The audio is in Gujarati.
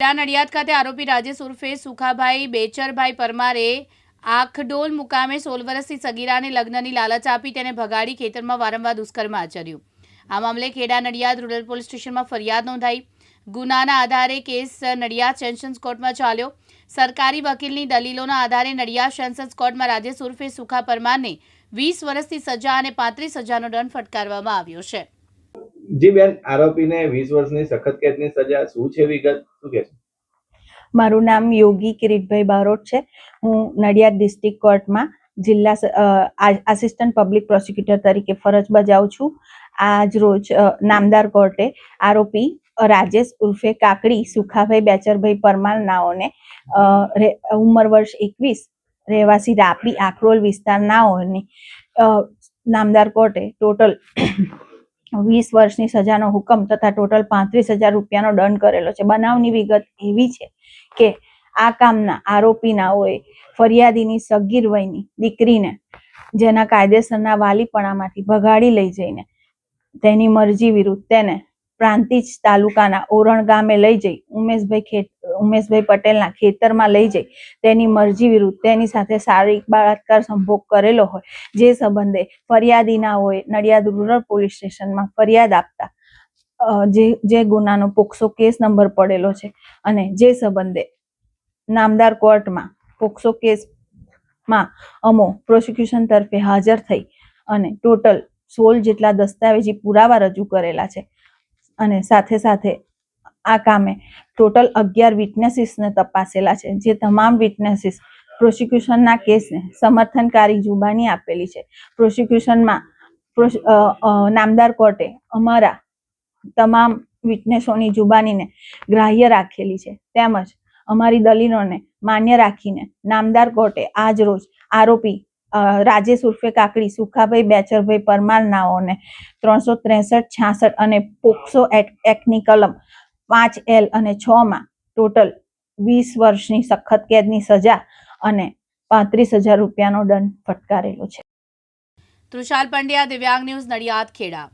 નડિયાદ ખાતે આરોપી રાજેશ ઉર્ફે સુખાભાઈ બેચરભાઈ પરમારે આખડોલ મુકામે સોળ વર્ષથી સગીરાને લગ્નની લાલચ આપી તેને ભગાડી ખેતરમાં વારંવાર દુષ્કર્મ આચર્યું. આ મામલે ખેડા નડિયાદ રૂરલ પોલીસ સ્ટેશનમાં ફરિયાદ નોંધાઈ. ગુનાના આધારે કેસ નડિયાદ સેશન્સ કોર્ટમાં ચાલ્યો. સરકારી વકીલની દલીલોના આધારે નડિયાદ સેશન્સ કોર્ટમાં રાજેશ ઉર્ફે સુખા પરમારને વીસ વર્ષથી સજા અને પાંત્રીસ હજારનો દંડ ફટકારવામાં આવ્યો છે. જી બેન આરોપીને વીસ વર્ષની સખત કેદની સજા, શું છે વિગત? શું કે મારું નામ યોગી કિરીટભાઈ બારોટ છે. હું નડિયાદ ડિસ્ટ્રિક્ટ કોર્ટમાં જિલ્લા આસિસ્ટન્ટ પબ્લિક પ્રોસિક્યુટર તરીકે ફરજ બજાવું છું. આજ રોજ નામદાર કોર્ટે આરોપી રાજેશ ઉર્ફે કાકડી, સુખાભાઈ બેચરભાઈ પરમાર નાઓને ઉંમર વર્ષ એકવીસ, રહેવાસી રાપી આખરોલ વિસ્તાર નાઓને નામદાર કોર્ટે ટોટલ વીસ વર્ષની સજાનો હુકમ તથા ટોટલ પાંત્રીસ હજાર રૂપિયાનો દંડ કરેલો છે. બનાવની વિગત એવી છે કે આ કામના આરોપીનાઓએ ફરિયાદીની સગીર વયની દીકરીને જેના કાયદેસરના વાલીપણામાંથી ભગાડી લઈ જઈને તેની મરજી વિરુદ્ધ તેને પ્રાંતિજ તાલુકાના ઓરણ ગામે લઈ જઈ ઉમેશભાઈ ખેત ઉમેશભાઈ પટેલના ખેતરમાં લઈ જઈ. તેની મરજી વિરુદ્ધ તેની સાથે શારીરિક બળાત્કાર સંભોગ કરેલો હોય. જે સંબંધે ફરિયાદીનાઓએ નડિયાદ રૂરલ પોલીસ સ્ટેશનમાં ફરિયાદ આપતા જે જે ગુનાનો પોક્સો કેસ નંબર પડેલો છે અને જે સંબંધે નામદાર કોર્ટમાં પોક્સો કેસમાં અમો પ્રોસિક્યુશન તરફે હાજર થઈ અને ટોટલ સોળ જેટલા દસ્તાવેજી પુરાવા રજૂ કરેલા છે. અને સાથે સાથે આ કામે ટોટલ અગિયાર વિટનેસીસને તપાસેલા છે, જે તમામ વિટનેસીસ પ્રોસિક્યુશનના કેસને સમર્થનકારી જુબાની આપેલી છે. પ્રોસિક્યુશનમાં નામદાર કોર્ટે અમારા તમામ વિટનેસોની જુબાનીને ગ્રાહ્ય રાખેલી છે. તેમજ અમારી દલીલોને માન્ય રાખીને નામદાર કોર્ટે આજ રોજ આરોપી રાજેશ ઉર્ફે કાકડી, સુખાભાઈ બેચરભાઈ પરમાર નાઓને ત્રણસો ત્રેસઠ, છાસઠ અને પોક્સો એક્ટ એક્ટની કલમ પાંચ એલ અને છ માં ટોટલ વીસ વર્ષની સખત કેદની સજા અને પાંત્રીસ હજાર રૂપિયાનો દંડ ફટકારેલો છે. તૃષાલ પંડ્યા, દિવ્યાંગ ન્યૂઝ નડિયાદ, ખેડા.